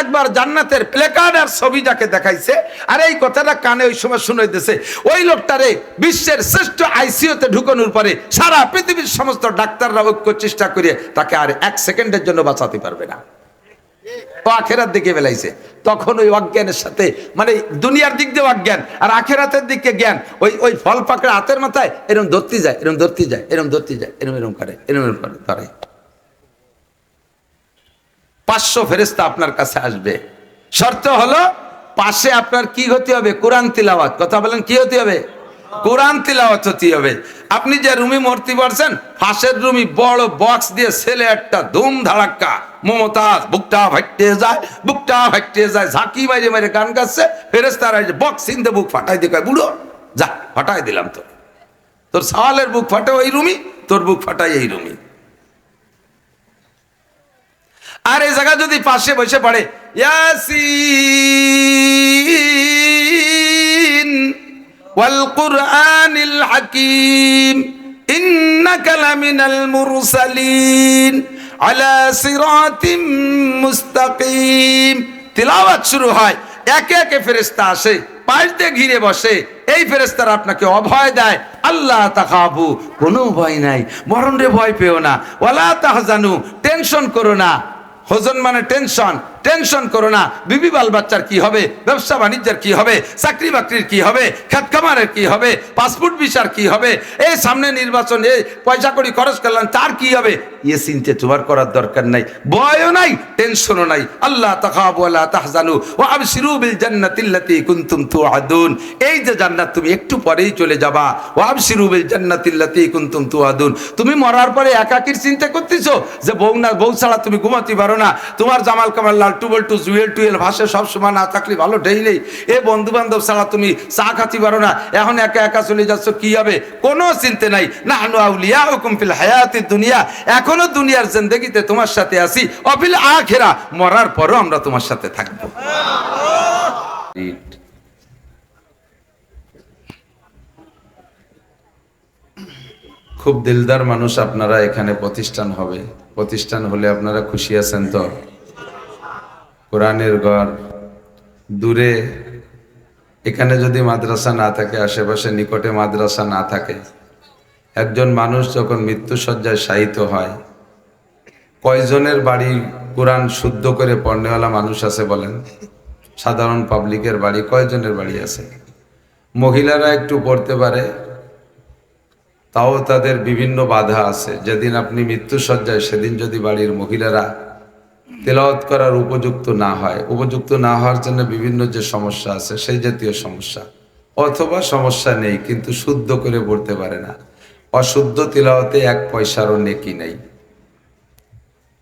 একবার জান্নাতের প্লেকার্ড আর ছবি যাকে দেখাইছে, আর এই কথাটা কানে ওই সময় শুনাইতেছে, ওই লোকটারে বিশ্বের শ্রেষ্ঠ আইসিইউতে ঢুকানোর পরে সারা পৃথিবীর সমস্ত ডাক্তাররা ঐক্য চেষ্টা করে তাকে আর এক সেকেন্ডের জন্য বাঁচাতে পারবে না। ও আখেরার দিকে বেলাইছে। তখন ওই অজ্ঞানের সাথে মানে দুনিয়ার দিক দিয়ে অজ্ঞান, আর আখেরাতের দিকে জ্ঞান। ওই ওই ফল পাকড়া হাতের মাথায় এরকম ধরতে যায় এরকম ধরতে যায় এরকম ধরতে যায় এরকম এরকম করে এরকম এরকম করে, ধরে। পাঁচশো ফেরেস্তা আপনার কাছে আসবে। শর্ত হলো পাশে আপনার কি হতে হবে? কোরআন তিলাওয়াত। কথা বলেন কি হতে হবে? কোরআন তিলাওয়াত হতে হবে। আপনি যে রুমি মূর্তি পড়ছেন ফাঁসের রুমি বড় বক্স দিয়ে ছেলে একটা ধুম ধাড়াক্কা। মমতাজ বুকটা ফাটতে যায় বুকটা ফাটতে যায় ঝাঁকি মাইরে মাইরে গান গাচ্ছে। ফেরেস্তারা বক্স ইনতে বুক ফাটাই দিয়ে কয়, বুড়ো যা ফাটাই দিলাম তোর তোর সাওয়ালের বুক ফাটে ওই রুমি তোর বুক ফাটাই এই রুমি। আর এই জায়গা যদি পাশে বসে পড়ে ওয়াল হাকিম মুস্তাকিম। তিলাওয়াত শুরু হয়, একে একে ফেরেশতা আসে দিয়ে ঘিরে বসে, এই ফেরেস্তারা আপনাকে অভয় দেয়, আল্লাহ তাকাবু কোনো ভয় নাই মরণ রে ভয় পেও না, ওয়ালা তাহজানু, টেনশন করো না। হজন মানে টেনশন। টেনশন করো না। বিবি বাল বাচ্চার কি হবে? ব্যবসা বাণিজ্যের কি হবে? চাকরি বাকরির কি হবে? খেত খামারের কি হবে? পাসপোর্ট ভিসার কি হবে? এই সামনে নির্বাচন এই পয়সা করি খরচ করলাম, তার কি হবে? ইয়ে চিনতে তোমার করার দরকার নাই। ভয়ও নাই, টেনশনও নাই। আল্লাহ তাকাবু আল্লাহ তাহজানু ও আবশিরু বিল জান্নাতিল্লাতি কুনতুম তুআদুন। এই যে জান্নাত, তুমি একটু পরেই চলে যাবা। ও আবশিরু বিল জান্নাতিল্লাতি কুনতুম তুআদুন। তুমি মরার পরে একাকির চিন্তা করতেছো যে বউ না, বউ ছাড়া তুমি ঘুমাতে পারো না। তোমার জামাল কামাল লাল টুবল টু, জুয়েল টুয়েল ভাষে সব সময় না থাকলে ভালো ঢেইলেই এ বন্ধু বান্ধব ছাড়া তুমি চা খাতে পারো না। এখন একা একা চলে যাচ্ছ, কি হবে? কোনো চিন্তা নাই। না আনু আউলিয়া হুকুম ফিল হায়াতি দুনিয়া। এখনও দুনিয়ার জিন্দগিতে তোমার সাথে আছি। অফিল আখেরা। মরার পরও আমরা তোমার সাথে থাকব। খুব দিলদার মানুষ আপনারা এখানে প্রতিষ্ঠান হবে। প্রতিষ্ঠান হলে আপনারা খুশি আছেন তো? কোরআনের ঘর। দূরে, এখানে যদি মাদ্রাসা না থাকে, আশেপাশে নিকটে মাদ্রাসা না থাকে, একজন মানুষ যখন মৃত্যুসজ্জায় শায়িত হয়, কয়জনের বাড়ি কোরআন শুদ্ধ করে পড়নেওয়ালা মানুষ আছে বলেন? সাধারণ পাবলিকের বাড়ি কয়জনের বাড়ি আছে? মহিলারা একটু পড়তে পারে, তাও তাদের বিভিন্ন বাধা আছে। যেদিন আপনি মৃত্যুসজ্জায়, সেদিন যদি বাড়ির মহিলারা তেলাওয়াত করার উপযুক্ত না হয়। উপযুক্ত না হওয়ার জন্য বিভিন্ন যে সমস্যা আছে, সেই জাতীয় সমস্যা। অথবা সমস্যা নেই, কিন্তু শুদ্ধ করে পড়তে পারে না। অশুদ্ধ তিলাওয়াতে এক পয়সারও নেকি নেই।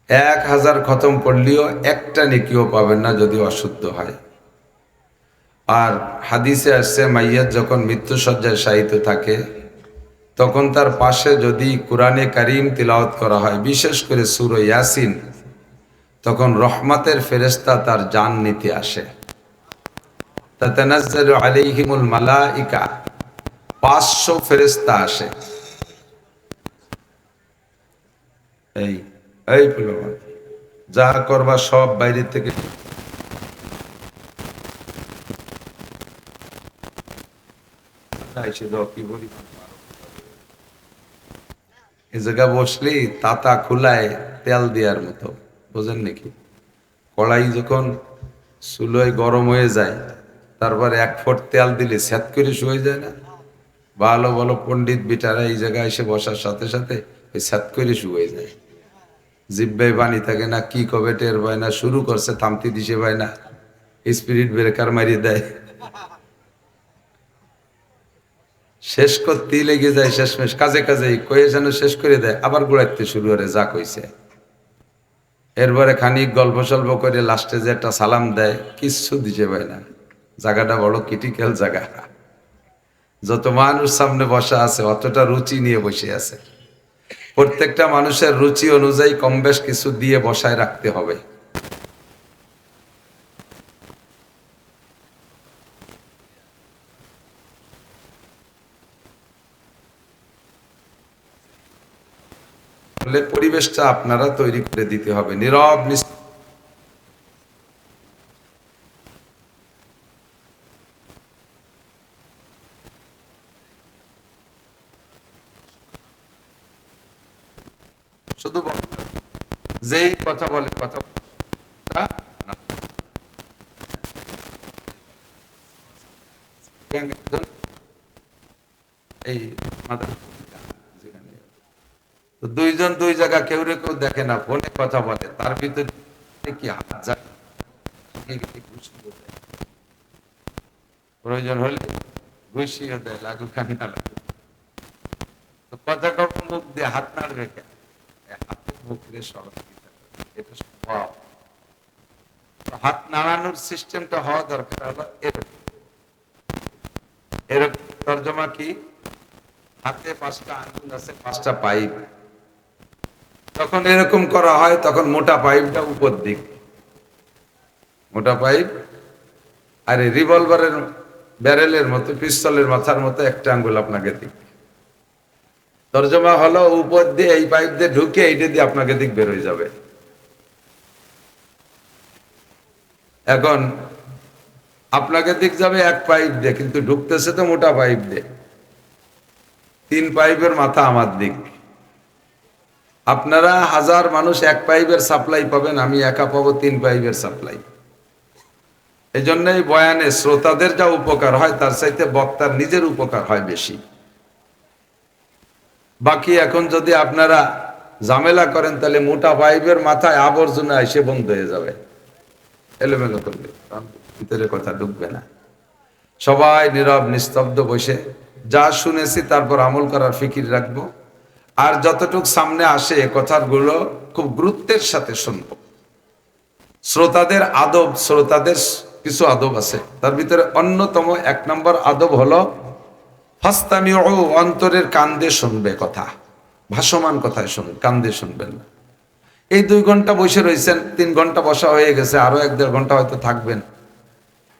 এক হাজার খতম পড়লেও একটা নেকিও পাবেন না যদি অশুদ্ধ হয়। আর হাদিসে আসছে, মাইয়াত যখন মৃত্যুসজ্জায় শায়িত থাকে, তখন তার পাশে যদি কোরআনে কারিম তিলাওয়াত করা হয়, বিশেষ করে সুর ইয়াসিন তখন রহমতের ফেরেস্তা তার জান নিতে আসে। মালাইকা, পাঁচশো ফেরেস্তা আসে। এই এই যা করবা সব বাইরে থেকে। এই জায়গা বসলি তাতা খুলায় তেল দেওয়ার মতো। বোঝেন নাকি? কড়াই যখন চুলোয় গরম হয়ে যায়, তারপর এক ফোট তেল দিলে স্যাত করে শুয়ে যায় না? ভালো ভালো পণ্ডিত বিটারা এই জায়গায় এসে বসার সাথে সাথে ওই স্যাত করে শুয়ে যায়। জিব্বাই বানি থাকে না, কি কবে টের পায় না, শুরু করছে থামতি দিশে পায় না, স্পিরিট ব্রেকার মারিয়ে দেয়। শেষ করতেই লেগে যায় শেষমেশ, কাজে কাজে কয়ে যেন শেষ করে দেয়, আবার গুড়াইতে শুরু করে যা কইছে। এরপরে খানিক গল্প সল্প করে লাস্টে যে একটা সালাম দেয়, কিচ্ছু দিতে পায় না। জায়গাটা বড় ক্রিটিক্যাল জায়গা। যত মানুষ সামনে বসা আছে, অতটা রুচি নিয়ে বসে আছে। প্রত্যেকটা মানুষের রুচি অনুযায়ী কম বেশ কিছু দিয়ে বসায় রাখতে হবে। আসলে পরিবেশটা আপনারা তৈরি করে দিতে হবে। নীরব শুধু যেই কথা বলে কথা দুইজন দুই জায়গা কেউ রে কেউ দেখে না, ফোনে কথা বলে। তার ভিতরে কি হাত যায়? প্রয়োজন হলে ঘুষিয়ে দেয় লাগু কথা কখন মুখ দিয়ে হাত নাড়বে কেন হাতে মুখ দিয়ে এটা হাত নাড়ানোর সিস্টেমটা হওয়া দরকার হলো এরকম। এরকম তর্জমা কি? হাতে পাঁচটা আঙ্গুল আছে, পাঁচটা পাইপ। যখন এরকম করা হয়, তখন মোটা পাইপটা উপর দিক। মোটা পাইপ আর রিভলভারের ব্যারেলের মতো, পিস্তলের মাথার মতো একটা আঙ্গুল আপনাকে দিক। তর্জমা হলো উপর দিয়ে এই পাইপ দিয়ে ঢুকে এইটা দিয়ে আপনাকে দিক বের হয়ে যাবে। এখন আপনাকে দিক যাবে এক পাইপ দিয়ে, কিন্তু ঢুকতেছে তো মোটা পাইপ দিয়ে। তিন পাইপের মাথা আমার দিক। আপনারা হাজার মানুষ এক পাইপের সাপ্লাই পাবেন, আমি একা পাবো তিন পাইপের সাপ্লাই। এই জন্যই বয়ানে শ্রোতাদের যা উপকার হয়, তার চাইতে বক্তার নিজের উপকার হয় বেশি। বাকি এখন যদি আপনারা ঝামেলা করেন, তাহলে মোটা পাইপের মাথায় আবর্জনা এসে বন্ধ হয়ে যাবে। এলোমেলো করবে ভিতরে কথা ঢুকবে না। সবাই নীরব, নিস্তব্ধ বসে, যা শুনেছি তারপর আমল করার ফিকির রাখব। আর যতটুক সামনে আসে এ কথাগুলো খুব গুরুত্বের সাথে শুনব। শ্রোতাদের আদব, শ্রোতাদের কিছু আদব আছে। তার ভিতরে অন্যতম এক নম্বর আদব হলো হস্তামি অন্তরের কান্দে শুনবে কথা। ভাসমান কথায় শুনবে কান্দে শুনবেন না। এই দুই ঘণ্টা বসে রয়েছেন তিন ঘণ্টা বসা হয়ে গেছে, আরও এক দেড় ঘণ্টা হয়তো থাকবেন।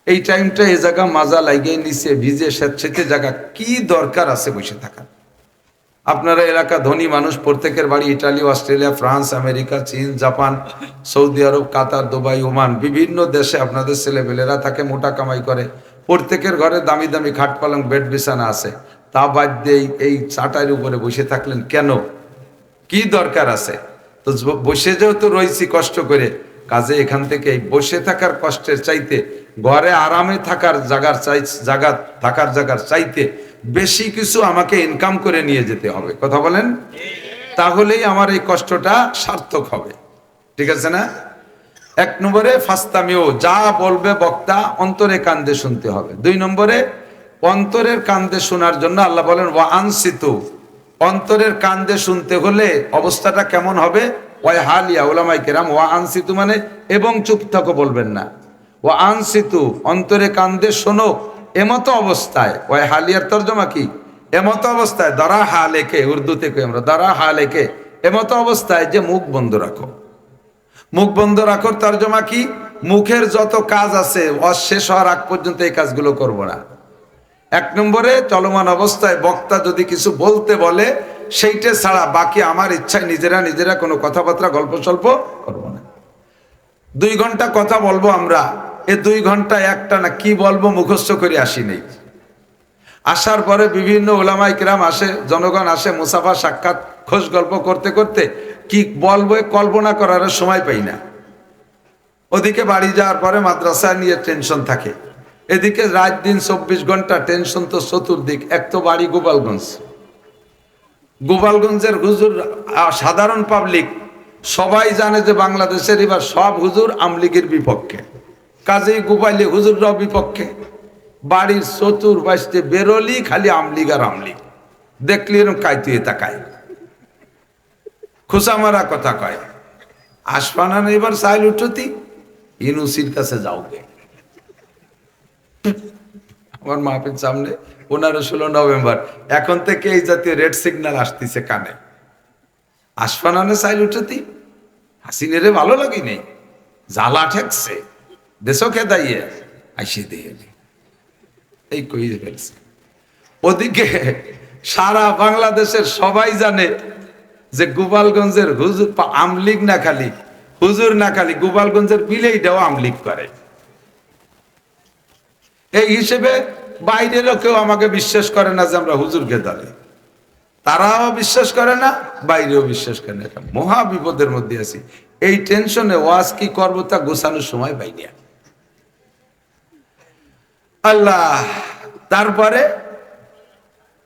এই টাইমটা এই জায়গা মাজা লাগিয়ে নিচে ভিজে স্বেচ্ছেতে জায়গা কি দরকার আছে বসে থাকার? আপনারা এলাকা ধনী মানুষ, প্রত্যেকের বাড়ি ইটালি, অস্ট্রেলিয়া, ফ্রান্স, আমেরিকা, চীন, জাপান, সৌদি আরব, কাতার, দুবাই, ওমান, বিভিন্ন দেশে আপনাদের ছেলেপেলেরা থাকে, মোটা কামাই করে। প্রত্যেকের ঘরে দামি দামি খাট পালং, বেড বিছানা আছে। তা বাদ দিয়ে এই- চাটাইয়ের উপরে বসে থাকলেন কেন? কি দরকার আছে? তো বসে যেহেতু রয়েছি কষ্ট করে, কাজে এখান থেকে বসে থাকার কষ্টের চাইতে, ঘরে আরামে থাকার জায়গার চাই জায়গা থাকার জায়গার চাইতে বেশি কিছু আমাকে ইনকাম করে নিয়ে যেতে হবে। কথা বলেন? তাহলেই আমার এই কষ্টটা সার্থক হবে। ঠিক আছে না? এক নম্বরে ফাস্তামিও যা বলবে বক্তা অন্তরে কান্দে শুনতে হবে। দুই নম্বরে, অন্তরের কান্দে শোনার জন্য আল্লাহ বলেন, ওয়া আনসিতু অন্তরের কান্দে শুনতে হলে অবস্থাটা কেমন হবে? ওয়াই হালিয়া ওলামাই কেরাম, ওয়া আনসিতু মানে এবং চুপ থাকো বলবেন না। ওয়া আনসিতু অন্তরে কান্দে শোনো এমতো অবস্থায়, ওই হালিয়ার তর্জমা কি? এমতো অবস্থায়, দারা হা লেখে উর্দুতে কই আমরা, দারা হা লেখে এমতো অবস্থায় যে মুখ বন্ধ রাখো। মুখ বন্ধ রাখো তর্জমা কি? মুখের যত কাজ আছে অশেষ হওয়ার আগ পর্যন্ত এই কাজগুলো করব না। এক নম্বরে, চলমান অবস্থায় বক্তা যদি কিছু বলতে বলে, সেইটা ছাড়া বাকি আমার ইচ্ছায় নিজেরা নিজেরা কোনো কথাবার্তা গল্প সল্প করব না। দুই ঘণ্টা কথা বলব আমরা এ দুই ঘণ্টা একটা না কি বলব মুখস্থ করে আসি নেই আসার পরে বিভিন্ন ওলামাই কিরাম আসে, জনগণ আসে, মুসাফা, সাক্ষাৎ খোঁজ গল্প করতে করতে কি বলব কল্পনা করার সময় পাই না। ওদিকে বাড়ি যাওয়ার পরে মাদ্রাসা নিয়ে টেনশন থাকে। এদিকে রাত দিন চব্বিশ ঘণ্টা টেনশন তো চতুর্দিক, এক তো বাড়ি গোপালগঞ্জ। গোপালগঞ্জের হুজুর সাধারণ পাবলিক সবাই জানে যে বাংলাদেশের এবার সব হুজুর আমলিগের বিপক্ষে। কাজেই গোপালি হুজুররাও বিপক্ষে। বাড়ির চতুর বাসতে বেরোলি, খালি আমলিগ আর আমলিগ। দেখলি এরকম কাইতুয়ে তাকায়। খোসা মারা কথা কয়, আসবানা না এবার সাইল উঠতি, ইনুসির কাছে যাও গে আমার মাহফিল সামনে পনেরো ষোলো নভেম্বর, এখন থেকে এই জাতীয় রেড সিগন্যাল আসতেছে কানে। আসফানানে সাইল উঠতি, হাসিনেরে ভালো লাগি নেই জ্বালা ঠেকছে। দেশকে দাইয়ে আইসে দিয়ে এই কই ফেলছে ওদিকে সারা বাংলাদেশের সবাই জানে যে গোপালগঞ্জের হুজুর আমলিগ না খালি, হুজুর না খালি, গোপালগঞ্জের বিলেইটাও আমলিগ করে। এই হিসেবে বাইরেরও কেউ আমাকে বিশ্বাস করে না যে আমরা হুজুরকে দাঁড়ি তারাও বিশ্বাস করে না, বাইরেও বিশ্বাস করে না। মহা বিপদের মধ্যে আছি। এই টেনশনে ওয়াজ কি করব তা গোছানোর সময় বাইরে। আল্লাহ, তারপরে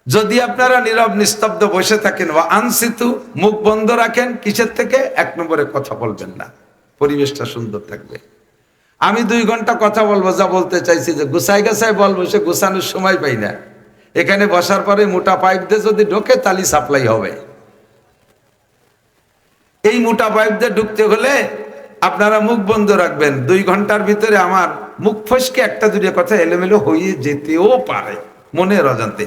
যদি আপনারা নীরব, নিস্তব্ধ বসে থাকেন বা আনসিতু, মুখ বন্ধ রাখেন, কিসের থেকে? এক নম্বরে কথা বলবেন না। পরিবেশটা সুন্দর থাকবে। আমি দুই ঘণ্টা কথা বলব, যা বলতে চাইছি যে গুছাই গাছাই বলব, সে গুছানোর সময় পাই না। এখানে বসার পরে মোটা পাইপ দিয়ে যদি ঢোকে, তালি সাপ্লাই হবে। এই মোটা পাইপ দিয়ে ঢুকতে হলে আপনারা মুখ বন্ধ রাখবেন। দুই ঘণ্টার ভিতরে আমার মুখ ফসকে একটা দুটো কথা এলোমেলো হয়ে যেতেও পারে মনের অজান্তে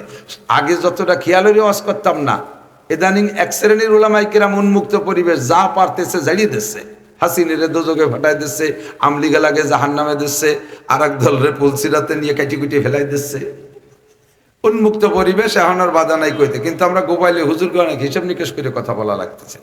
আগে যতটা খেয়ালেরই ওয়াজ করতাম না। ইদানিং এক শ্রেণির ওলামাই কিরাম উন্মুক্ত পরিবেশ যা পারতেছে জাড়িয়ে দিচ্ছে। হাসিনের দোজকে ফাটাই দিচ্ছে, আমলিগালাকে জাহান নামে দিচ্ছে আর এক দল রে পুলসিরাতে নিয়ে কাটি কুটি ফেলাই দিচ্ছে। উন্মুক্ত পরিবেশ এখন আর বাধা নাই কইতে। কিন্তু আমরা গোপাইলে হুজুর অনেক হিসেব নিকেশ করে কথা বলা লাগতেছে।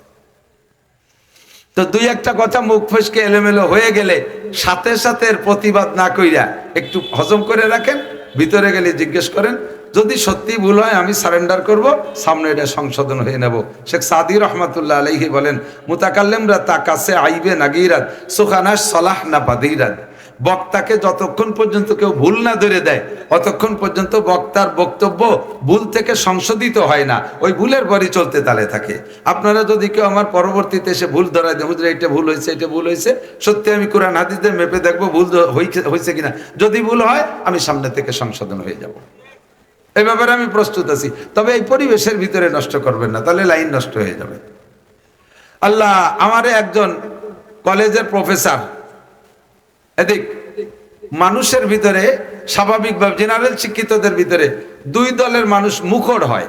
তো দুই একটা কথা মুখ ফসকে এলোমেলো হয়ে গেলে সাথে সাথে প্রতিবাদ না কইরা একটু হজম করে রাখেন, ভিতরে গেলে জিজ্ঞেস করেন, যদি সত্যি ভুল হয় আমি সারেন্ডার করব, সামনে এটা সংশোধন হয়ে নেব। শেখ সাদি রহমাতুল্লাহ আলাইহি বলেন, মুতাকাল্লেমরা তা কাছে আইবে নাগিরাত সুখানাস সলাহ না বাদিরাত। বক্তাকে যতক্ষণ পর্যন্ত কেউ ভুল না ধরে দেয়, অতক্ষণ পর্যন্ত বক্তার বক্তব্য ভুল থেকে সংশোধিত হয় না। ওই ভুলের পরই চলতে তালে থাকে। আপনারা যদি কেউ আমার পরবর্তীতে এসে ভুল ধরায় দেন হুজুর এটা ভুল হয়েছে এটা ভুল হয়েছে। সত্যি আমি কোরআন হাদিসদের মেপে দেখব ভুল হয়েছে কিনা। যদি ভুল হয়, আমি সামনে থেকে সংশোধন হয়ে যাব। এই ব্যাপারে আমি প্রস্তুত আছি। তবে এই পরিবেশের ভিতরে নষ্ট করবেন না, তাহলে লাইন নষ্ট হয়ে যাবে। আল্লাহ আমারে একজন কলেজের প্রফেসর এদিক, মানুষের ভিতরে, স্বাভাবিকভাবে জেনারেল শিক্ষিতদের ভিতরে দুই দলের মানুষ মুখর হয়।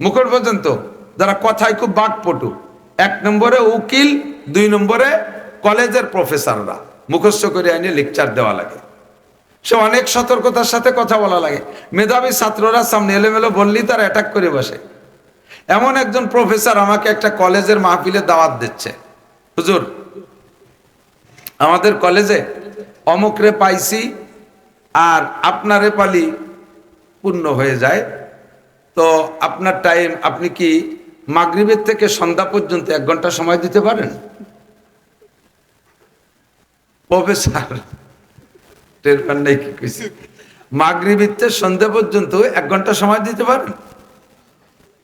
মুখর পর্যন্ত যারা কথায় খুব বাকপটু। এক নম্বরে উকিল, দুই নম্বরে কলেজের প্রফেসররা। মুখস্থ করে আইনে লেকচার দেওয়া লাগে। সে অনেক সতর্কতার সাথে কথা বলা লাগে। মেধাবী ছাত্ররা সামনে এলোমেলো বললেই তারা অ্যাটাক করে বসে। এমন একজন প্রফেসর আমাকে একটা কলেজের মাহফিলে দাওয়াত দিচ্ছে। হুজুর আমাদের কলেজে অমুকরে পাইছি আর আপনারে পালি পূর্ণ হয়ে যায়। তো আপনার টাইম আপনি কি মাগরিবের থেকে সন্ধ্যা পর্যন্ত এক ঘণ্টা সময় দিতে পারেন? প্রফেসর সন্ধ্যা পর্যন্ত এক ঘণ্টা সময় দিতে পারেন?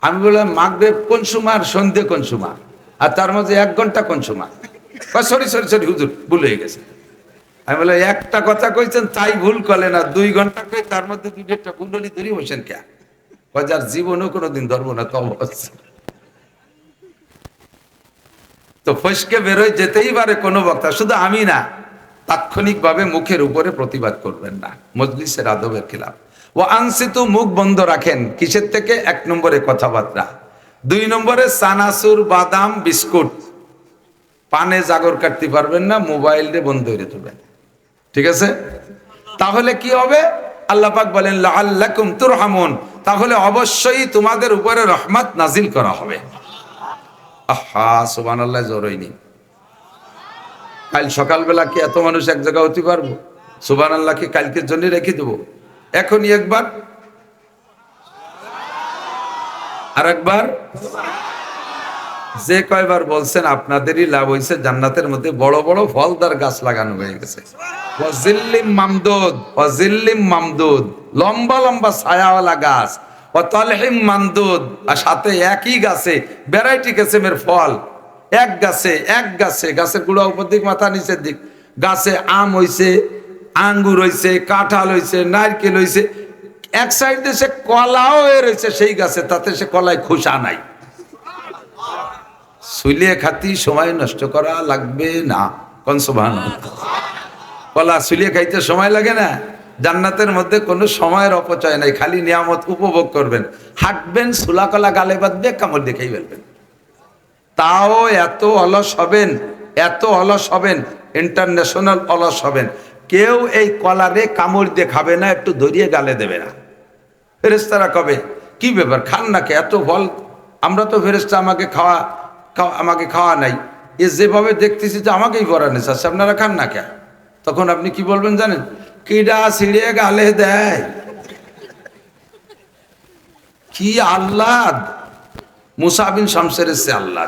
আমি বললাম, মাগরেব কোন সময় আর সন্ধে কোন সময়? আর তার মধ্যে এক ঘণ্টা কোন সময়? সরি সরি সরি, হুজুর, ভুল হয়ে গেছে। আমি বললাম, একটা কথা কইছেন, তাই ভুল করলেন না, দুই ঘণ্টা কই, তার মধ্যে দুই একটা কুণ্ডলি ধরি বসেন কে? যার জীবনেও কোনোদিন ধরবো না তো অবস্থা তো ফসকে বেরোয়, যেতেই পারে কোনো বক্তা, শুধু আমি না, তাৎক্ষণিকভাবে মুখের উপরে প্রতিবাদ করবেন না মজলিসের আদবের খেলাফ। ও আনসিতু মুখ বন্ধ রাখেন, কিসের থেকে? এক নম্বরে কথাবার্তা, দুই নম্বরে সানাসুর বাদাম বিস্কুট। পানে জাগর কাটতে পারবেন না, মোবাইল দিয়ে বন্ধ করে দেবেন ঠিক আছে? তাহলে কি হবে? আল্লাহ পাক বলেন, লাআল্লাকুম তুরহামুন। তাহলে অবশ্যই তোমাদের উপরে রহমত নাজিল করা হবে। আহা, সুবহানাল্লাহ জোরইনি কাল সকালবেলা কি এত মানুষ এক জায়গায় হতে পারব? সুবহানাল্লাহ, কি কালকের জন্য রেখে দেবো? এখনই একবার। আর একবার যে কয়বার বলছেন, আপনাদেরই লাভ হয়েছে জান্নাতের মধ্যে বড় বড় ফলদার গাছ লাগানো হয়ে গেছে। ওয়াজিল্লিম মামদুদ ওয়াজিল্লিম মামদুদ, লম্বা লম্বা ছায়াওয়ালা গাছ ও মামদুদ, আর সাথে একই গাছে ভ্যারাইটি কিসেমের ফল, এক গাছে এক গাছে, গাছের গুঁড়া উপর দিক, মাথা নিচের দিক, গাছে আম হইছে, আঙ্গুর হইছে, কাঁঠাল হইছে, নারকেল হইছে, এক সাইডে সে কলাও রয়েছে সেই গাছে, তাতে সে কলায় খোসা নাই। সুলিয়ে খাতি সময় নষ্ট করা লাগবে না। কোন সোভান কলা সুলিয়ে খাইতে সময় লাগে না? জান্নাতের মধ্যে কোনো সময়ের অপচয় নাই, খালি নিয়ামত উপভোগ করবেন। হাঁটবেন, সুলা কলা গালে বাঁধবে, কামড় দেখেই ফেলবেন। তাও এত অলস হবেন, এত অলস হবেন, ইন্টারন্যাশনাল অলস হবেন। কেউ এই কলারে কামড় দিয়ে খাবে না, একটু ধরিয়ে গালে দেবে না। ফেরেস্তারা কবে? কি ব্যাপার, খান নাকি? এত ফল, আমরা তো ফেরেস্তা আমাকে খাওয়া আমাকে খাওয়া নাই। এ যেভাবে দেখতেছি যে আমাকেই পড়ানো চাচ্ছে আপনারা খান না কেন? তখন আপনি কি বলবেন জানেন? কিডা ছিঁড়ে গালে দেয়। কি আহ্লাদ। মুসাবিন শামসের এসছে আল্লাহ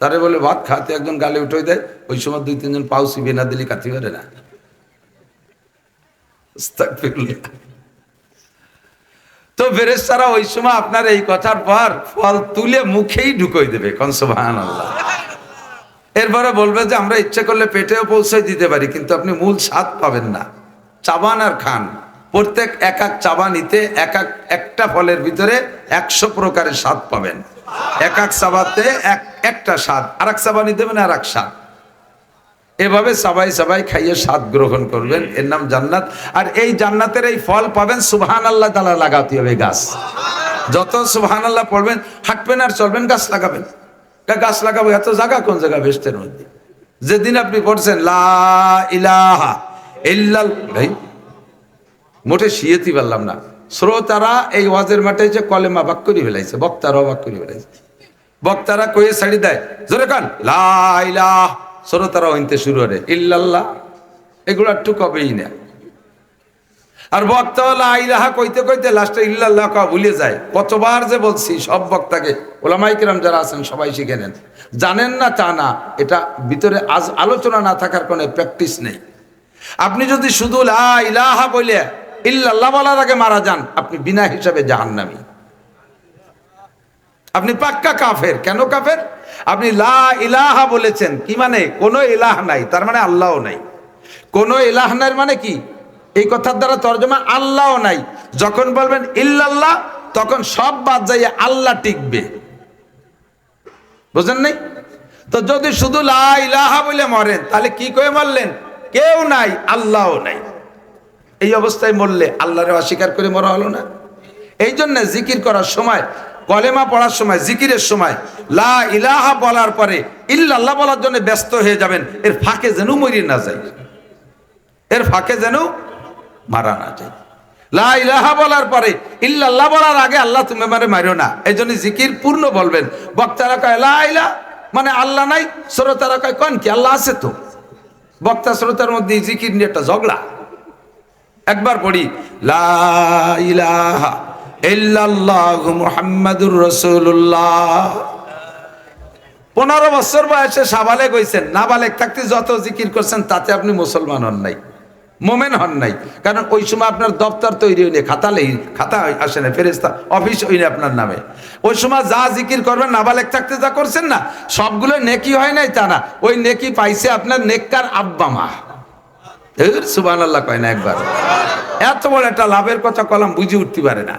তারে বলে, ভাত খাতে একজন গালে উঠে দেয় ওই সময় দুই তিনজন পাউসি সিবে না দিলে কাতি পারে না। তো ফেরেশতারা ওই সময় আপনার এই কথার পর ফল তুলে মুখেই ঢুকই দেবে কনসবাহান আল্লাহ এরপরে বলবে যে, আমরা ইচ্ছে করলে পেটেও পৌঁছে দিতে পারি, কিন্তু আপনি মূল স্বাদ পাবেন না। চাবান আর খান। প্রত্যেক এক এক চাবানিতে এক এক, একটা ফলের ভিতরে একশো প্রকারের স্বাদ পাবেন। এক এক চাবাতে এক, একটা স্বাদ। আর এক চাবানি দেবেন আর এক স্বাদ। এভাবে সবাই সবাই খাইয়ে স্বাদ গ্রহণ করবেন। এর নাম জান্নাত। আর এই জান্নাতের এই ফল পাবেন সুবহান আল্লাহ তালা লাগাতে হবে গাছ। যত সুবহান আল্লাহ পড়বেন, হাঁটবেন আর চলবেন, গাছ লাগাবেন। গাছ লাগাবো, এত জায়গা কোন জায়গা বেস্টের মধ্যে। যেদিন আপনি পড়ছেন, লা ভাই, মোটে শিয়েতি পারলাম না। শ্রোতারা এই ওয়াজের মাঠে যে কলেমা বাক করে ফেলাইছে, বক্তারাও বাক করে ফেলাইছে। বক্তারা কয়ে ছাড়ি দেয়, জোরে কান লাইলাহ শ্রোতারা হইতে শুরু করে ইল্লাল্লাহ, এগুলো একটু কবেই না। আর বক্তা হলো আইলাহা কইতে কইতে লাস্টে ইল্লাল্লাহ কা ভুলে যায়। কতবার যে বলছি, সব বক্তাকে ওলামাইকিরাম যারা আছেন, সবাই শিখে নেন। জানেন না তা না, এটা ভিতরে আজ আলোচনা না থাকার কোনো প্র্যাকটিস নেই। আপনি যদি শুধু লা ইলাহা বলে ইল্লাল্লাহ বলার আগে মারা যান, আপনি বিনা হিসাবে জাহান্নামী। আপনি পাক্কা কাফের। কেন কাফের? আপনি লা ইলাহা বলেছেন, কি মানে? কোনো ইলাহ নাই, তার মানে আল্লাহও নাই। কোনো ইলাহ নাই মানে কি? এই কথার দ্বারা তর্জমা আল্লাহও নাই। যখন বলবেন ইল্লাল্লাহ, তখন সব বাদ যাইয়ে আল্লাহ টিকবে। বুঝেন নাই? তো যদি শুধু লা ইলাহা বলে মরেন, তাহলে কি করে মরলেন? কেউ নাই, আল্লাহও নাই। এই অবস্থায় মরলে আল্লাহরে অস্বীকার করে মরা হলো না। এই জন্য জিকির করার সময় কলেমা পড়ার সময়, জিকিরের সময়, লা ইলাহা বলার পরে ইল্লাল্লাহ বলার জন্য ব্যস্ত হয়ে যাবেন। এর ফাঁকে যেন মরি না যায়। এর ফাঁকে যেন মারা না যায়। লা ইলাহা বলার পরে ইল্লাল্লাহ বলার আগে আল্লাহ তুমি মানে মারো না। এই জন্য জিকির পূর্ণ বলবেন। বক্তারা কয়, লা ইলা মানে আল্লাহ নাই। শ্রোতারা কয়, কন কি, আল্লাহ আছে তো? বক্তা শ্রোতার মধ্যে জিকির নিয়ে একটা ঝগড়া। একবার পড়ি, লা ইলাহা পনেরো বছর বয়সে সাবালেক হয়েছেন নাবালেক থাকতে যত জিকির করছেন, তাতে আপনি মুসলমান হন নাই, মোমেন হন নাই। কারণ ওই সময় আপনার দপ্তর তৈরি হয়নি, খাতা লেই, খাতা আসে না ফেরেস্তা অফিস হয়নি আপনার নামে। ওই সময় যা জিকির করবেন, নাবালেক থাকতে যা করছেন না, সবগুলো নেকি হয় নাই তা না, ওই নেকি পাইছে আপনার নেককার আব্বা মা। সুবান আল্লাহ কয় না একবার। এত বড় একটা লাভের কথা কলাম, বুঝে উঠতে পারে না।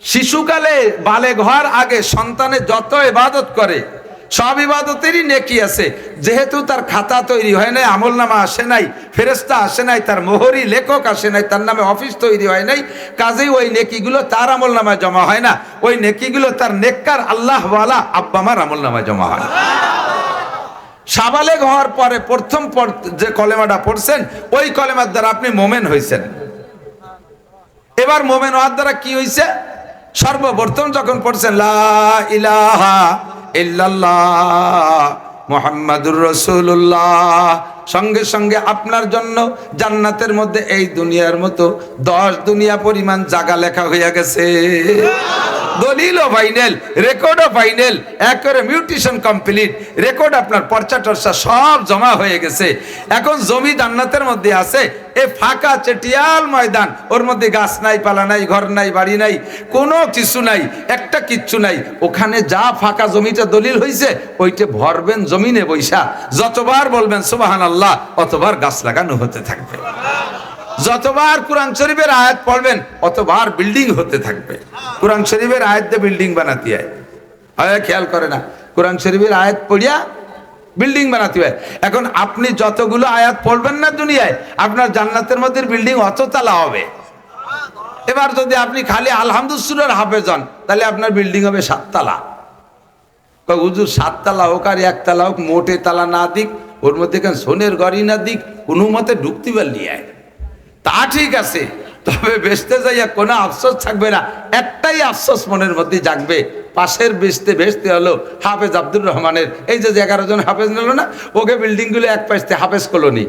শিশুকালে বালে ঘর আগে সন্তানের যত ইবাদত করে, সব ইবাদতেরই নেকি আছে। যেহেতু তার খাতা তৈরি হয় নাই আমল নামা আসে নাই ফেরেস্তা আসে নাই, তার মোহরি লেখক আসে নাই, তার নামে অফিস তৈরি হয় নাই, কাজেই ওই নেকিগুলো তার আমল নামায় জমা হয় না। ওই নেকিগুলো তার নেককার আল্লাহওয়ালা আব্বামার আমল নামায় জমা হয়। সাবালেগ হওয়ার পরে প্রথম পর- যে কলেমাটা পড়ছেন, ওই কলেমার দ্বারা আপনি মোমেন হয়েছেন এবার মোমেন হওয়ার দ্বারা কি হয়েছে সর্বপ্রথম যখন পড়ছেন লা ইলাহা ইল্লাল্লাহ মোহাম্মদুর রসুল্লাহ সঙ্গে সঙ্গে আপনার জন্য জান্নাতের মধ্যে এই দুনিয়ার মতো দশ দুনিয়া পরিমাণ জায়গা লেখা হইয়া গেছে। দলিলও ফাইনাল রেকর্ডও ফাইনাল একবারে মিউটেশন কমপ্লিট রেকর্ড আপনার পর্চা টর্চা সব জমা হয়ে গেছে। এখন জমি জান্নাতের মধ্যে আছে, এ ফাঁকা চেটিয়াল ময়দান, ওর মধ্যে গাছ নাই, পালা নাই, ঘর নাই, বাড়ি নাই, কোনো কিছু নাই, একটা কিচ্ছু নাই। ওখানে যা ফাঁকা জমিটা দলিল হয়েছে ওইটা ভরবেন জমিনে বৈশা। যতবার বলবেন সুবাহান আল্লাহ অতবার গাছ লাগানো হতে থাকবে। যতবার কোরআন শরীফের আয়াত পড়বেন, অতবার বিল্ডিং হতে থাকবে। কোরআন শরীফের আয়াত দিয়ে বিল্ডিং বানাতে হয়। খেয়াল করে না, কোরআন শরীফের আয়াত পড়িয়া বিল্ডিং বানাতে হয়। এখন আপনি যতগুলো আয়াত পড়বেন না দুনিয়ায়, আপনার জান্নাতের মধ্যে বিল্ডিং অত তালা হবে। এবার যদি আপনি খালি আলহামদুসুরের হাফেজ হন, তাহলে আপনার বিল্ডিং হবে সাততলা হুজুর সাততলা হোক আর একতলা হোক, মোটে তালা না দিক ওর মধ্যে কেন সোনের গড়ি না দিক? কোনো মতে ঢুকতে পারলি তা ঠিক আছে, তবে বেসতে যাইয়া কোনো আফসোস থাকবে না। একটাই আফসোস মনের মধ্যে জাগবে, পাশের বেসতে ভেসতে হলো হাফেজ আব্দুর রহমানের। এই যে এগারো জন হাফেজ নিল না, ওকে বিল্ডিংগুলো এক পাশতে হাফেজ কলোনি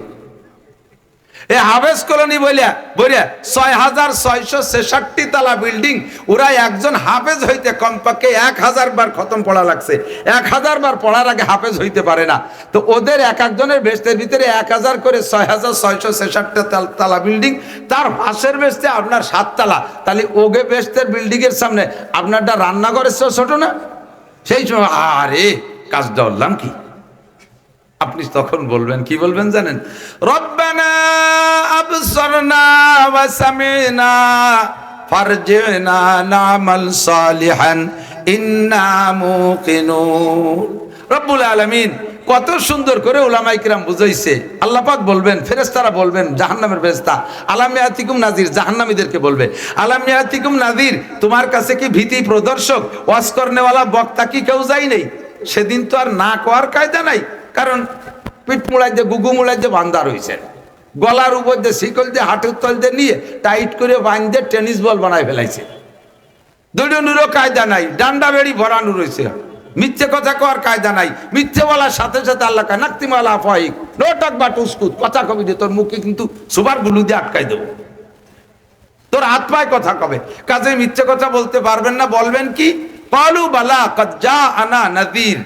এ হাভেজ কলোনি বলিয়া বলিয়া ছয় হাজার ছয়শো ছেষট্টি তালা বিল্ডিং, ওরা একজন হাফেজ হইতে কমপক্ষে এক হাজার বার খতম পড়া লাগছে। এক হাজার বার পড়ার আগে হাফেজ হইতে পারে না। তো ওদের এক একজনের বেস্তের ভিতরে এক হাজার করে ছয় হাজার ছয়শো ছেষট্টি তালা বিল্ডিং, তার পাশের বেস্তে আপনার সাততলা তাহলে ওগে বেস্তের বিল্ডিংয়ের সামনে আপনারটা রান্নাঘরের ছোট না? সেই সময়, আরে, কাজ ধরলাম কি? আপনি তখন বলবেন, কি বলবেন জানেন? আলামিন, কত সুন্দর করে ওলামাই কিরাম বুঝাইছে। আল্লাহ পাক বলবেন, ফেরেশতারা বলবেন, জাহান্নামের ফেরেশতা আলামিয়াতিকুম নাজির জাহান্নামীদেরকে বলবে আলামিয়াতিকুম নাজির তোমার কাছে কি ভীতি প্রদর্শক, ওয়াজ করনেওয়ালা বক্তা কি কেউ যায় নেই? সেদিন তো আর না কোয়ার কায়দা নাই। কারণ পিঠ মুড়াই দিয়ে গুগু মুড়াই দিয়ে বান্ধা রয়েছে। গলার উপর দিয়ে শিকল দিয়ে, হাঁটুর তল দিয়ে নিয়ে টাইট করে বাঁধে টেনিস বল বানায় ফেলাইছে। দুজনেরও কায়দা নাই, ডান্ডা বেড়ি ভরানো রয়েছে। মিথ্যে কথা কর কায়দা নাই, মিথ্যে বলার সাথে সাথে আল্লাহ নাক্তিমালা ফাইক নো টাক বা টুসকুত কথা কবি দিয়ে তোর মুখে কিন্তু সুবার গুলু দিয়ে আটকাই দেবো। তোর হাত পায় কথা কবে? কাজে মিথ্যে কথা বলতে পারবেন না, বলবেন কি? পালু বালা কজ্জা আনা নদীর।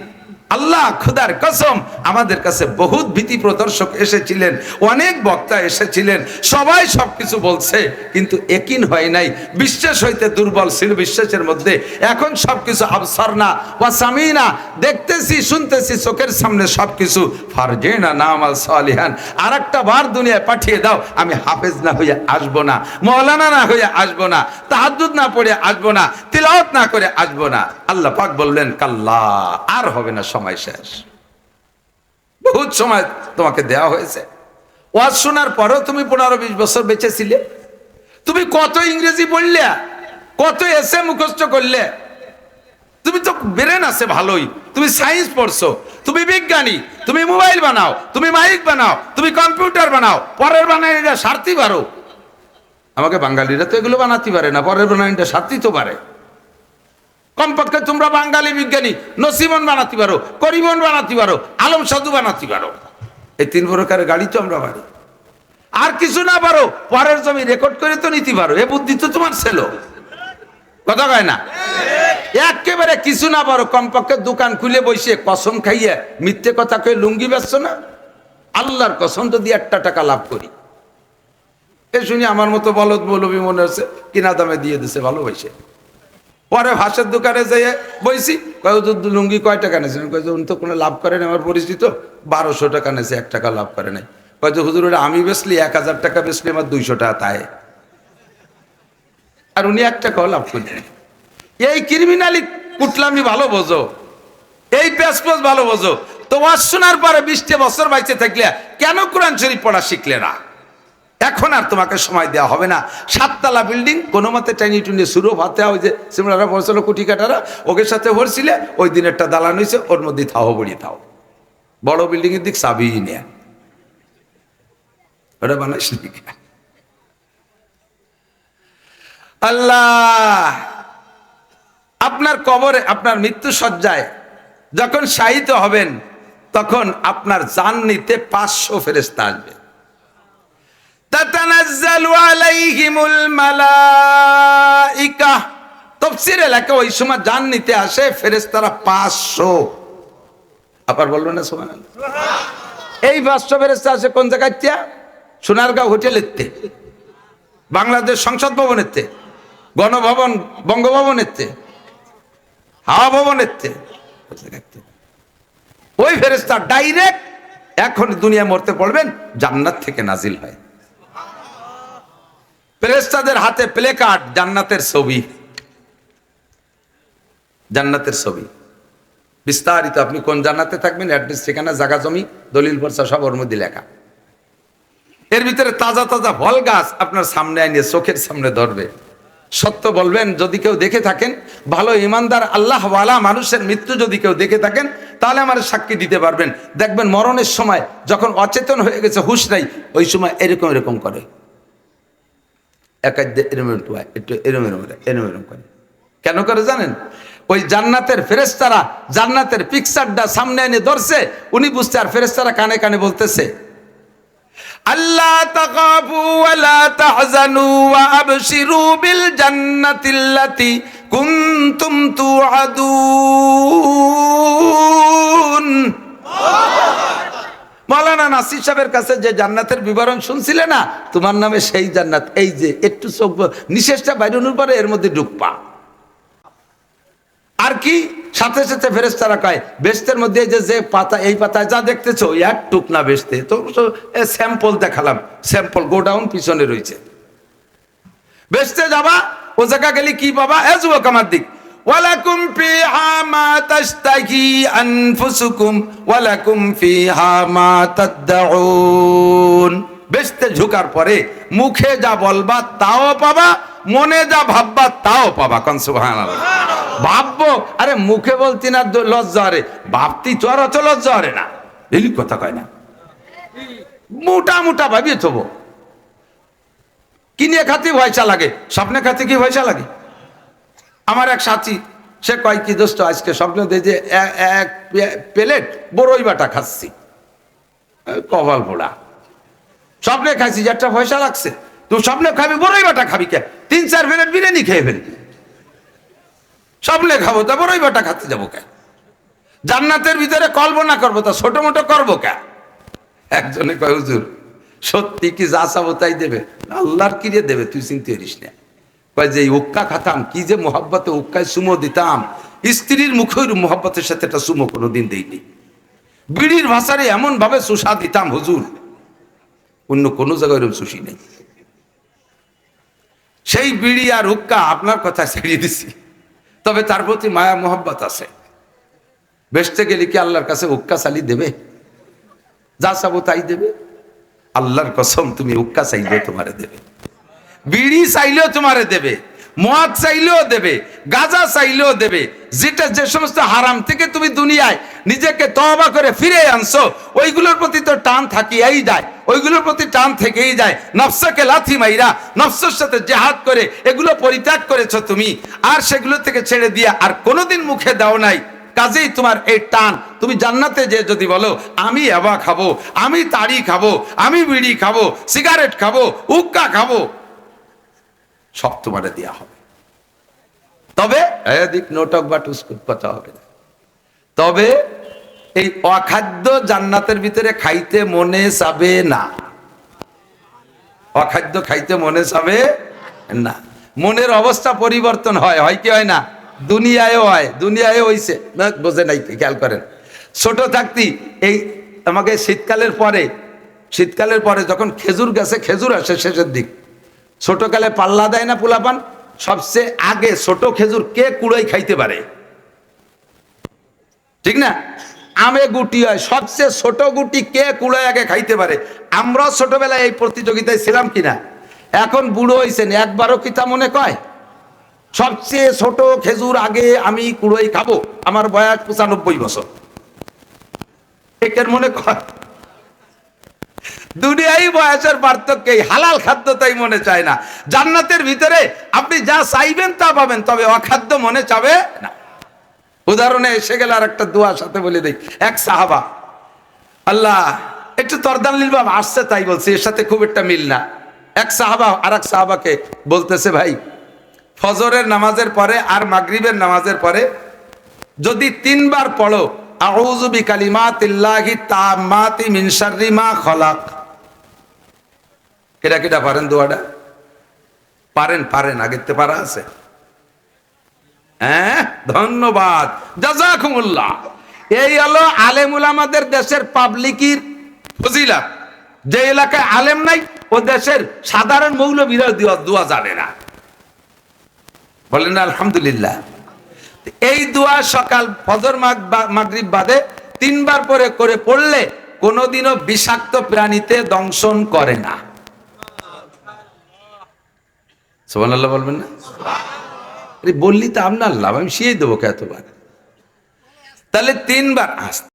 আল্লাহ খুদার কসম আমাদের কাছে বহুত ভীতি প্রদর্শক এসেছিলেন, অনেক বক্তা এসেছিলেন, সবাই সবকিছু বলছে, কিন্তু একিন হয় নাই। বিশ্বাস হইতে দুর্বল ছিল বিশ্বাসের মধ্যে। এখন সবকিছু আবসর না ওয়া সামিনা দেখতেছি, শুনতেছি, চোখের সামনে সবকিছু। ফারজেনা নাম আল সালিহান। আর একটা বার দুনিয়ায় পাঠিয়ে দাও, আমি হাফেজ না হয়ে আসব না, মৌলানা না হয়ে আসব না তাহাজুদ না পড়ে আসব না, তিলাওয়াত না করে আসব না। আল্লাহ পাক বললেন, কাল্লা, আর হবে না সময় শেষ। বহুত সময় তোমাকে দেওয়া হয়েছে। ওয়াজ শোনার পরেও তুমি পনেরো বিশ বছর বেঁচেছিলে। তুমি কত ইংরেজি পড়লে কত এসে মুখস্থ করলে। তুমি তো ব্রেন আছে ভালোই। তুমি সায়েন্স পড়ছো, তুমি বিজ্ঞানী, তুমি মোবাইল বানাও, তুমি মাইক বানাও, তুমি কম্পিউটার বানাও, পরের বানাইটা সারতে পারো। আমাকে বাঙালিরা তো এগুলো বানাতে পারে না, পরের বানাইটা সারতেই তো পারে। কমপক্ষে তোমরা বাঙালি বিজ্ঞানী নসিমন বানাতে পারো করিমন বানাতে পারো, আলম সাধু বানাতে পারো। এই তিন প্রকারের গাড়ি তো আমরা পারি। আর কিছু না পারো, পরের জমি রেকর্ড করে তো নিতে পারো, এ বুদ্ধি তো তোমার ছিল। কথা কয় না? একেবারে কিছু না পারো, কমপক্ষে দোকান খুলে বসে কসম খাইয়ে মিথ্যে কথা কয়ে লুঙ্গি বেচছো না? আল্লাহর কসম যদি একটা টাকা লাভ করি। এ শুনি আমার মতো বলদ বলবি মনে হচ্ছে, কিনা দামে দিয়ে দিছে, ভালোবাসে। পরে ভাষার দোকানে যেয়ে বইছি, কয় লুঙ্গি কয় টাকা নেছেন? কয় উনি তো কোনো লাভ করেন আমার পরিচিত, বারোশো টাকা নেছে, এক টাকা লাভ করে নাই। কয় যে হুজুর আমি বেচলি, এক হাজার টাকা বেচলি, আমার দুইশো টাকা তাই। আর উনি এক টাকাও লাভ করলেন এই ক্রিমিনালি কুটলামি ভালো বোঝো, এই প্যাসপোজ ভালো বোঝো, তো ওয়াজ শোনার পরে বিশটা বছর বাইচে থাকলে কেন কোরআন শরীফ পড়া শিখলে না? এখন আর তোমাকে সময় দেওয়া হবে না। সাততলা বিল্ডিং কোনো মতে টাইনি টুনি শুরু ভাতে ওই যে, সিমলারা বলছিল কুটি কাটারা, ওকে সাথে ভরছিলে ওই দিনেরটা দালান হয়েছে ওর মধ্যে থাও বড়ি থাও। বড় বিল্ডিং এর দিক চাবি নেয়া ওটা বানাইস নাকি? আল্লাহ! আপনার কবরে, আপনার মৃত্যু সজ্জায় যখন শায়িত হবেন, তখন আপনার জান নিতে পাঁচশো ফেরেস্তা আসবে। তাতানাজ্জালু আলাইহিমুল মালাইকা। তফসির এলাকা ওই সময় জান নিতে আসে ফেরেস্তারা পাঁচশো। আবার বলবেন না, সুবহানাল্লাহ। এই পাঁচশো ফেরেশতা আসে কোন জায়গায় তিয়া? হোটেলের হোটেলেতে বাংলাদেশ সংসদ ভবনের ভবনেতে গণভবন, বঙ্গভবনের বঙ্গভবনেতে হাওয়া ভবনের ভবনেতে ওই ফেরেস্তা ডাইরেক্ট এখন দুনিয়া মরতে পড়বেন, জান্নাত থেকে নাজিল হয়। ফেরেস্তাদের হাতে প্লে কার্ড, জান্নাতের ছবি। জান্নাতের ছবি। বিস্তারিত, আপনি কোন জান্নাতে থাকবেন, অ্যাড্রেস, ঠিকানা জায়গা জমি, দলিল পর্চা সব ওর মধ্যে লেখা। এর ভিতরে তাজা তাজা ফল গাছ আপনার সামনে আনিয়ে চোখের সামনে ধরবে। সত্য বলবেন, যদি কেউ দেখে থাকেন, ভালো ইমানদার আল্লাহ ওয়ালা মানুষের মৃত্যু যদি কেউ দেখে থাকেন, তাহলে আমার সাক্ষী দিতে পারবেন। দেখবেন মরণের সময় যখন অচেতন হয়ে গেছে, হুশ নাই, ওই সময় এরকম এরকম করে। একাই এরম একটু এরম এরম এরম এরম করে। কেন করে জানেন? ওই জান্নাতের ফেরেস্তারা জান্নাতের পিকচারটা সামনে এনে ধরছে, উনি বুঝছে আর ফেরেস্তারা কানে কানে বলতেছে আল্লাহ তাকাবু ওয়ালা তাহজানু ওয়া আবশিরু বিল জান্নাতিল্লাতি কুনতুম তুআদুন। আল্লাহ মৌলানা নাসির সাহেবের কাছে যে জান্নাতের বিবরণ শুনছিলে না, তোমার নামে সেই জান্নাত, এই যে একটু চোখ নিঃশ্বাসটা বাইরুনোর পরে এর মধ্যে ডুবপা আর কি? সাথে সাথে ফেরেস্তারা কয় বেস্তের মধ্যে যে যে পাতা, এই পাতায় যা দেখতেছো, এক টুক না বেসতে তো স্যাম্পল দেখালাম, স্যাম্পল গোডাউন পিছনে রয়েছে। বেসতে যাবা, ও জায়গা গেলে কি পাবা? এ যুবক আমার দিক। ওয়ালাকুম ফিহা মা তাশতাহি আনফুসুকুম ওয়ালাকুম ফিহা মা তাদউন বেসতে ঝুকার পরে মুখে যা বলবা তাও পাবা মনে যা ভাববা তাও পাবা কন সুবহানাল্লাহ। ভাববো আরে মুখে বলতি না লজ্জা আরে ভাবতি চর অত লজ্জা আরে না। এই কথা কয় না। মোটা মোটা ভাবিয়ে থবো। কিনে খাতে পয়সা লাগে স্বপ্নে খাতে কি পয়সা লাগে? আমার এক সাথী, সে কয়, কি দোস্ত, আজকে স্বপ্ন দিয়ে যে এক প্লেট বড়ই বাটা খাচ্ছি। কপাল পোড়া। স্বপ্নে খাইছি, যে একটা পয়সা লাগছে। তুই স্বপ্নে খাবি বড়ই বাটা খাবি কে? তিন, চার প্লেট বিরিয়ানি খেয়ে ফেলবি। স্বপ্নে খাব, তা বড়ই বাটা খাতে যাব কে? জান্নাতের ভিতরে কল্পনা করব, তা ছোট মোটো করব কে? একজনে কয়, হুজুর, সত্যি কি যা চাবো তাই দেবে? আল্লাহর কি রে দেবে, তুই চিনতে পারিস না। যে উক্কা খাতাম, কি যে মোহাব্বতে উক্কায় সুমো দিতাম। স্ত্রীর মুখের মোহাব্বতের সাথে একটা সুমো কোনোদিন দেইনি। বিড়ির ভাষারে এমন ভাবে সুসা দিতাম, হুজুর। অন্য কোনো জায়গায় ওরকম সুশি নেই। সেই বিড়ি আর উক্কা আপনার কথা ছেড়ে দিছি। তবে তার প্রতি মায়া, মোহাব্বত আছে। বেসতে গেলে কি আল্লাহর কাছে উক্কা চালি দেবে? যা চাবো তাই দেবে? আল্লাহর কসম, তুমি উক্কা চাইলেও তোমারে দেবে। বিড়ি চাইলেও তোমারে দেবে, মদ চাইলেও দেবে, গাজা চাইলেও দেবে, যেটা যে সমস্ত হারাম থেকে তুমি দুনিয়ায় নিজেকে তবা করে ফিরে আনছো, ওইগুলোর প্রতি তো টান থাকিয়াই যায়, ওইগুলোর প্রতি টান থেকেই যায়। নফসকে লাথি মাইরা, নফসের সাথে জেহাদ করে এগুলো পরিত্যাগ করেছ তুমি, আর সেগুলো থেকে ছেড়ে দিয়া আর কোনোদিন মুখে দাও নাই। কাজেই তোমার এই টান, তুমি জান্নাতে যে যদি বলো, আমি এবা খাব, আমি তাড়ি খাব, আমি বিড়ি খাব, সিগারেট খাব, উক্কা খাব। সব তোমারে দেওয়া হবে। তবে এদিক নোটক বা টুসকুট কথা হবে না। তবে এই অখাদ্য জান্নাতের ভিতরে খাইতে মনে চাবে না। অখাদ্য খাইতে মনে চাবে না। মনের অবস্থা পরিবর্তন হয় হয় কি হয় না? দুনিয়ায়ও হয় দুনিয়ায় হইছে। না, বোঝে নাই খেয়াল করেন। ছোট থাকতি এই আমাকে শীতকালের পরে শীতকালের পরে যখন খেজুর গাছে খেজুর আসে শেষের দিক ছোটকালে পাল্লা দেয় না পোলাপান? সবচেয়ে আগে ছোট খেজুর কে কুড়াই খাইতে পারে? ঠিক না? আমে গুটি হয়, সবচেয়ে ছোট গুটি কে কুড়াই আগে খাইতে পারে? আমরা ছোটবেলায় এই প্রতিযোগিতায় ছিলাম কিনা? এখন বুড়ো হয়েছেন একবারও কি তা মনে কয়? সবচেয়ে ছোট খেজুর আগে আমি কুড়োই খাব, আমার বয়স পঁচানব্বই বছর। মনে কয়? দুনিয়াই বয়সের পার্থক্য হালাল খাদ্য তাই মনে চায় না। জান্নাতের ভিতরে আপনি যা চাইবেন তা পাবেন, তবে অখাদ্য মনে চাবে না। উদাহরণে এসে গেলে আর একটা দোয়ার সাথে বলে দিই। এক সাহাবা, আল্লাহ, একটু তরদান লিলবাম আসছে তাই বলছে, এর সাথে খুব একটা মিল না। এক সাহাবা আর এক সাহাবাকে বলতেছে, ভাই, ফজরের নামাজের পরে আর মাগরিবের নামাজের পরে যদি তিনবার পড়ো, আউযু বিকালিমাতিল্লাহি তাম্মাতি মিন শাররি মা খলাক। কেডা কেডা পারেন দোয়াটা পারেন পারেন, আগের তে পারা আছে। হ্যাঁ ধন্যবাদ। এই হলো আলেমুল আমাদের দেশের পাবলিকির ফজিলা। যে এলাকায় আলেম নাই, ও দেশের সাধারণ মৌলবীরা দোয়া জানে না। বলেন আলহামদুলিল্লাহ। এই দোয়া সকাল ফজর মাগরিব বাদে তিনবার পরে করে পড়লে কোনোদিনও বিষাক্ত প্রাণীতে দংশন করে না। সোমান আল্লাহ বলবেন না? আরে বললি তো আপনার লাভ, আমি শিয়ে দেবো কে এতবার? তাহলে তিনবার, আস্তে